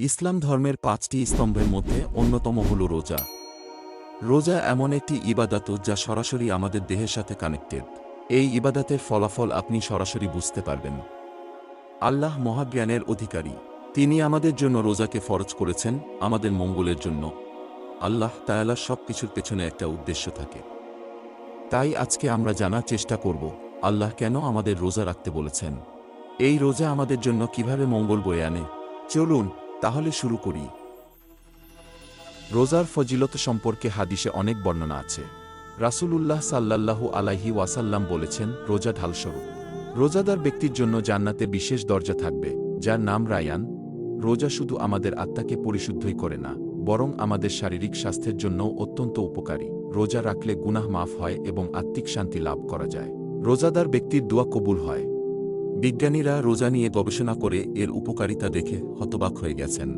ইসলাম ধর্মের পাঁচটি স্তম্ভের মধ্যে অন্যতম হল রোজা। রোজা এমন একটি ইবাদাত যা সরাসরি আমাদের দেহের সাথে কানেক্টেড এই ইবাদাতের ফলাফল আপনি সরাসরি বুঝতে পারবেন। আল্লাহ মহাজ্ঞানের অধিকারী। তিনি আমাদের জন্য রোজাকে ফরজ করেছেন, আমাদের মঙ্গলের জন্য। আল্লাহ তায়ালা সব কিছুর পেছনে একটা উদ্দেশ্য থাকে। তাই আজকে আমরা জানার চেষ্টা করব, আল্লাহ কেন আমাদের রোজা রাখতে বলেছেন? এই রোজা আমাদের জন্য কীভাবে মঙ্গল বয়ে আনে? চলুন তাহলে শুরু করি। রোজার ফজিলত সম্পর্কে হাদিসে অনেক বর্ণনা আছে। রাসূলুল্লাহ সাল্লাল্লাহু আলাইহি ওয়াসাল্লাম বলেছেন, রোজা ঢালস্বরূপ। রোজাদার ব্যক্তির জন্য জান্নাতে বিশেষ দরজা থাকবে, যার নাম রায়ান। রোজা শুধু আমাদের আত্মাকে পরিশুদ্ধই করে না, বরং আমাদের শারীরিক স্বাস্থ্যের জন্যও অত্যন্ত উপকারী। রোজা রাখলে গুনাহ মাফ হয় এবং আত্মিক শান্তি লাভ করা যায়। রোজাদার ব্যক্তির দোয়া কবুল হয়। বিজ্ঞানীরা রোজা নিয়ে গবেষণা করে এর উপকারিতা দেখে হতবাক হয়ে গেছেন।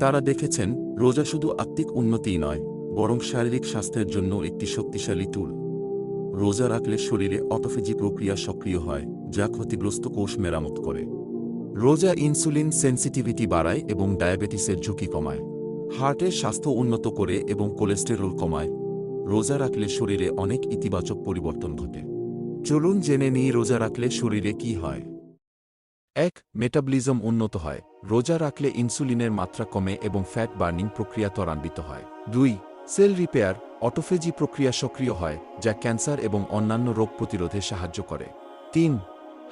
তারা দেখেছেন, রোজা শুধু আত্মিক উন্নতিই নয়, বরং শারীরিক স্বাস্থ্যের জন্য একটি শক্তিশালী টুল রোজা রাখলে শরীরে অটোফেজি প্রক্রিয়া সক্রিয় হয়, যা ক্ষতিগ্রস্ত কোষ মেরামত করে। রোজা ইনসুলিন সেন্সিটিভিটি বাড়ায় এবং ডায়াবেটিসের ঝুঁকি কমায়। হার্টের স্বাস্থ্য উন্নত করে এবং কোলেস্টেরল কমায়। রোজা রাখলে শরীরে অনেক ইতিবাচক পরিবর্তন ঘটে। চলুন জেনে নিই রোজা রাখলে শরীরে কি হয়। এক, মেটাবলিজম উন্নত হয়। রোজা রাখলে ইনসুলিনের মাত্রা কমে এবং ফ্যাট বার্নিং প্রক্রিয়া ত্বরান্বিত হয়। দুই, সেল রিপেয়ার, অটোফেজি প্রক্রিয়া সক্রিয় হয়, যা ক্যান্সার এবং অন্যান্য রোগ প্রতিরোধে সাহায্য করে। তিন,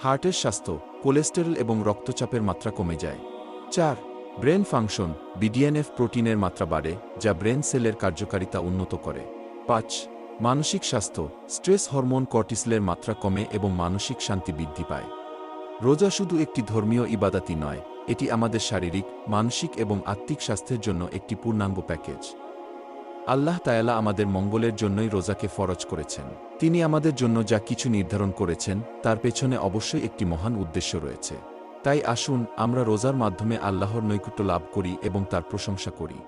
হার্টের স্বাস্থ্য, কোলেস্টেরল এবং রক্তচাপের মাত্রা কমে যায়। চার, ব্রেন ফাংশন, বিডিএনএফ প্রোটিনের মাত্রা বাড়ে, যা ব্রেন সেলের কার্যকারিতা উন্নত করে। পাঁচ মানসিক স্বাস্থ্য, স্ট্রেস হরমোন কর্টিসলের মাত্রা কমে এবং মানসিক শান্তি বৃদ্ধি পায়। রোজা শুধু একটি ধর্মীয় ইবাদাতি নয়, এটি আমাদের শারীরিক, মানসিক এবং আত্মিক স্বাস্থ্যের জন্য একটি পূর্ণাঙ্গ প্যাকেজ। আল্লাহ তায়ালা আমাদের মঙ্গলের জন্যই রোজাকে ফরজ করেছেন। তিনি আমাদের জন্য যা কিছু নির্ধারণ করেছেন, তার পেছনে অবশ্যই একটি মহান উদ্দেশ্য রয়েছে। তাই আসুন, আমরা রোজার মাধ্যমে আল্লাহর নৈকুট্য লাভ করি এবং তার প্রশংসা করি।